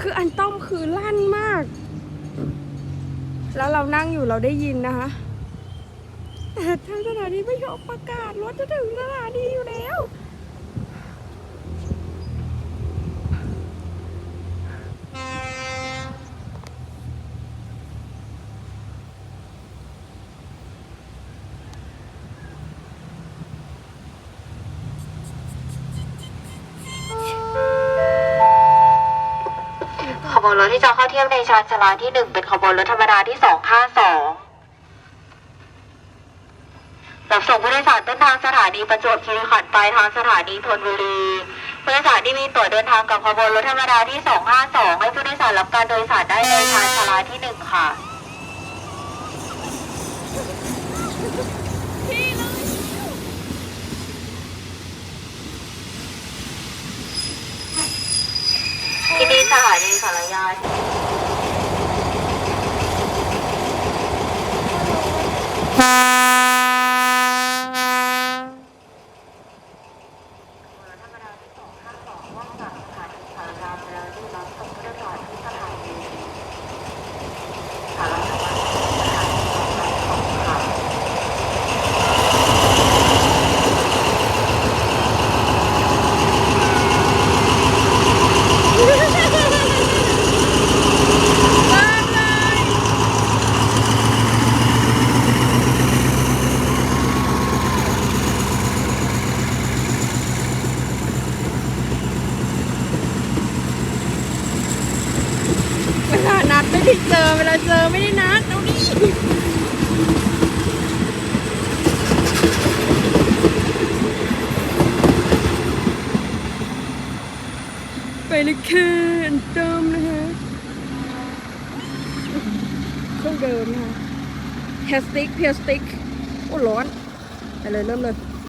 คืออันต้อมคือลั่นมาก แล้วเรานั่งอยู่เราได้ยินนะคะแต่ทางสถานีไม่ยอมประกาศรถจะถึงสถานีอยู่แล้ว บวนรถที่จะเข้าเทียบในชานชาลาที่หนึ่งเป็นขบวนรถธรรมดาที่สองห้าสองรับส่งผู้โดยสารต้นทางสถานีประจวบคีรีขันธ์ปลายทางสถานีธนบุรีผู้โดยสารที่มีตั๋วเดินทางกับขบวนรถธรรมดาที่สองห้าสองให้ผู้โดยสารรับการโดยสารได้ในชานชาลาที่หนึ่งค่ะ เจอเวลาเจอไม่ได้นัดเอานี่ไปเลยค่ะอันเดิมนะคะเครื่องเดิมนะคะเฮสติกเพียสติกโอ้ร้อนไปเลยเริ่มเลย